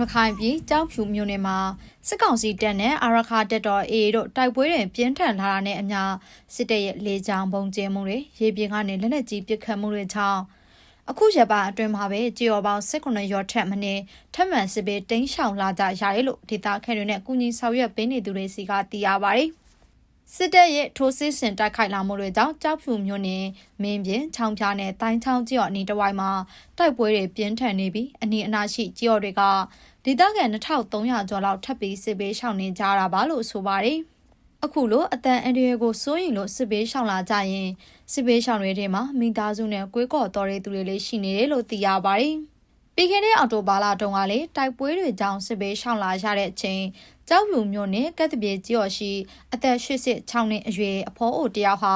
ရခိုင်ပြည်ကြောက်ဖြူမြို့နယ်မှာစစ်ကောင်စီတပ်နဲ့အာရခါတပ်တော် AA တို့တိုက်ပွဲတွေပြင်းထန်လာတာနဲ့အမျှစစ်တပ်ရဲ့လေကြောင်းပုံကျဲမှုတွေရေပြင်ကနေလက်နက်ကြီးပစ်ခတ်မှုတွေကြောင့်အခုရပါအတွင်းမှာပဲကြေော်ပေါင်း18ရော်ထက်မနည်းထပ်မံစစ်ပေးတင်းရှောင်လာကြရတယ်လို့ဒေတာခန့်တွေနဲ့ကုညီဆောင်ရွက်ပေးနေသူတွေစီကသိရပါတယ် စစ်တပ်ရဲ့ထိုးစစ်ဆင်တိုက်ခိုက်လာမှုတွေကြောင့်ကြောက်ဖြူမြို့နယ်မင်းပြင်းချောင်းပြားနဲ့တိုင်းချောင်းကျော်အနီးတစ်ဝိုက်မှာတိုက်ပွဲတွေပြင်းထန်နေပြီးအနီးအနားရှိကျော်တွေကဒေသခံ2300ကျော်လောက်ထပ်ပြီးစစ်ဘေးရှောင်နေကြတာပါလို့ဆိုပါတယ်။အခုလိုအတန်အန်ဒီရဲကိုစိုးရင်လို့စစ်ဘေးရှောင်လာကြရင်စစ်ဘေးရှောင်တွေထဲမှာမိသားစုနဲ့ကွေးကော်တော်တဲ့သူတွေလည်းရှိနေတယ်လို့သိရပါတယ်။ ပြီးခဲ့တဲ့အော်တိုဘာလတုန်းကလည်းတိုက်ပွဲတွေကြောင့်စစ်ဘေးရှောင်လာရတဲ့အချိန်ကြောက်ဖြူမြို့နယ်ကက်တပြေကျော်ရှိအသက်86နှစ်အရွယ်အဖောအိုတယောက်ဟာ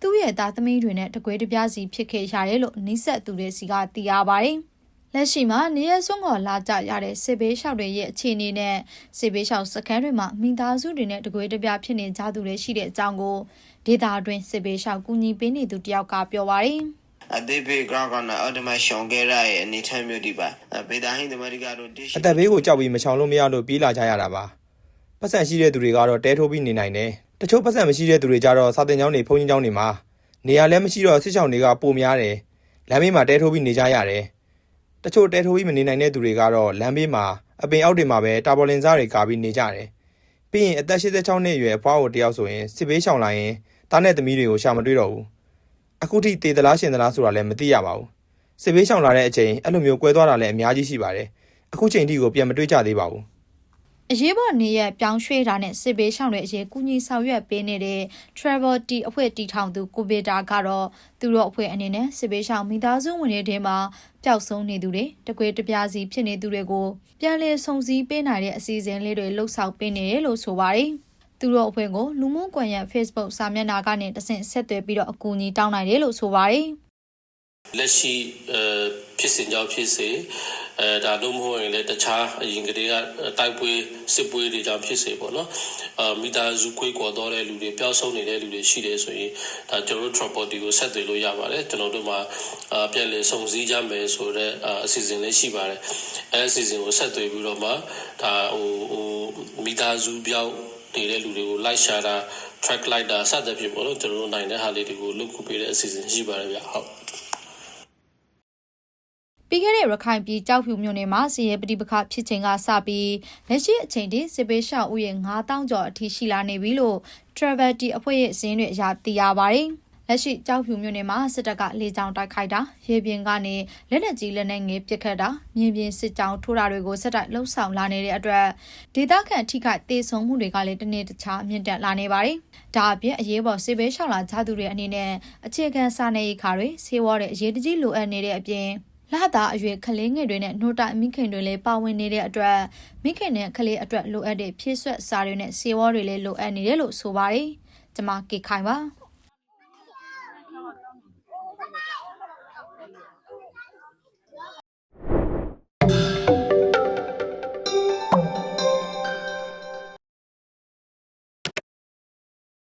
သူ့ရဲ့သားသမီးတွေနဲ့တကွဲတပြားစီဖြစ်ခဲ့ရတယ်လို့နှိဆက်သူတွေစီကသိရပါတယ်။လက်ရှိမှာနေရစွန်းခေါ်လာကြရတဲ့စစ်ဘေးရှောင်တွေရဲ့အခြေအနေနဲ့စစ်ဘေးရှောင်စခန်းတွေမှာမိသားစုတွေနဲ့တကွေးတပြားဖြစ်နေကြသူတွေရှိတဲ့အကြောင်းကိုဒေတာအတွင်းစစ်ဘေးရှောင်ကူညီပေးနေသူတယောက်ကပြောပါရယ် အသေးပေဂရောင်းကနာအော်တိုမတ်ရှောင်းခဲ့ရရဲ့အနေထားမျိုးဒီပါပေတာဟင်းတမရီကတော့တိရှိအသက်ဘေးကိုကြောက်ပြီးမချောင်လို့မရလို့ပြေးလာကြရတာပါပတ်စံရှိတဲ့သူတွေကတော့တဲထိုးပြီးနေနိုင်တယ်တချို့ပတ်စံမရှိတဲ့သူတွေကြတော့စာတင်ကျောင်းတွေဘုန်းကြီးကျောင်းတွေမှာနေရာလည်းမရှိတော့စစ်ဆောင်တွေကပိုများတယ်လမ်းဘေးမှာတဲထိုးပြီးနေကြရတယ်တချို့တဲထိုးပြီးမနေနိုင်တဲ့သူတွေကတော့လမ်းဘေးမှာအပင်အောက်တွေမှာပဲတာပေါ်လင်စားတွေကာပြီးနေကြတယ်ပြီးရင်အသက်86နှစ်အရွယ်အဖွားကိုတယောက်ဆိုရင်စစ်ဘေးရှောင်လာရင်တားနဲ့သမီးတွေကိုရှာမတွေ့တော့ဘူး အခုထိတေသလားရှင်သလားဆိုတာလည်းမသိရပါဘူးစစ်ဘေးရှောင်လာတဲ့အချိန်အဲ့လိုမျိုးကွဲသွားတာလည်းအများကြီးရှိပါတယ်အခုချိန်ထိကိုပြန်မတွေ့ကြသေးပါဘူးအရေးပေါ်နေရပြောင်းရွှေ့တာနဲ့စစ်ဘေးရှောင်တွေအရေးကူညီဆောင်ရွက်ပေးနေတဲ့ Travel T အဖွဲ့တီထောင်သူကိုဗီတာကတော့သူတို့အဖွဲ့အနေနဲ့စစ်ဘေးရှောင်မိသားစုဝင်တွေထဲမှာပျောက်ဆုံးနေသူတွေတကွေတပြားစီဖြစ်နေသူတွေကိုပြန်လည်ဆုံစည်းပေးနိုင်တဲ့အစီအစဉ်လေးတွေလှုပ်ဆောင်ပေးနေတယ်လို့ဆိုပါတယ်။ သူတို့အဖွဲ့ကိုလူမှုကွန်ရက် Facebook စာမျက်နှာကနေတဆင့်ဆက်သွယ်ပြီးတော့အကူအညီတောင်းနိုင်တယ်လို့ဆိုပါတယ်။လက်ရှိအဲဖြစ်စဉ်ကြောင့်ဖြစ်စေအဲဒါလို့မဟုတ်ရင်လည်းတခြားအရင်ကတည်းကတိုက်ပွဲစစ်ပွဲတွေကြောင့်ဖြစ်စေပေါ့နော်အာမိသားစုခွေးကွာတော့တဲ့လူတွေပျောက်ဆုံးနေတဲ့လူတွေရှိတယ်ဆိုရင်ဒါကျွန်တော်တို့ property ကိုဆက်သွယ်လို့ရပါတယ်ကျွန်တော်တို့မှာအာပြန်လည်စုံစည်းကြမယ်ဆိုတော့အစီအစဉ်လေးရှိပါတယ်အဲအစီအစဉ်ကိုဆက်သွယ်ပြီးတော့မှဒါဟိုဟိုမိသားစုပြောက် နေတဲ့လူတွေကို like share တာ track လိုက်တာစသဖြင့်ပေါ့နော်ကျွန်တော်တို့နိုင်တဲ့ဟာလေးတွေကိုလုပ်ခုပေးတဲ့အစီအစဉ်ရှိပါတယ်ဗျဟုတ်ပြီးခဲ့တဲ့ရခိုင်ပြည်ကြောက်ဖြူမြို့နယ်မှာစီရဲပဋိပက္ခဖြစ်ချိန်ကစပြီးလက်ရှိအချိန်ထိစစ်ပေးရှောက်ဥယျာဉ်9000ကျော်အထိရှိလာနေပြီလို့ Travel T အဖွဲ့ရဲ့စင်းတွေအရသိရပါတယ်။ လက်ရှိကြောက်ဖြူမြို့နယ်မှာစစ်တပ်ကလေကြောင်းတိုက်ခိုက်တာရေပြင်ကနေလက်နက်ကြီးလက်နက်ငယ်ပစ်ခတ်တာမြင်းပြင်းစစ်ကြောင်းထိုးတာတွေကိုစစ်တပ်လှုပ်ဆောင်လာနေတဲ့အတွက်ဒေသခံထိခိုက်ဒေဆုံးမှုတွေကလည်းတနေ့တခြားမြင့်တက်လာနေပါတယ်။ဒါအပြင်အရေးပေါ်စစ်ပေးရှောက်လာကြသူတွေအနေနဲ့အခြေခံစားနေရခါတွေဆေးဝါးတွေအရေးတကြီးလိုအပ်နေတဲ့အပြင်လာတာအရွယ်ကလေးငယ်တွေနဲ့နှိုးတိုင်မိခင်တွေလည်းပါဝင်နေတဲ့အတွက်မိခင်နဲ့ကလေးအတွက်လိုအပ်တဲ့ဖြည့်ဆွက်စာတွေနဲ့ဆေးဝါးတွေလည်းလိုအပ်နေတယ်လို့ဆိုပါတယ်။ကျွန်မကေခိုင်ပါ။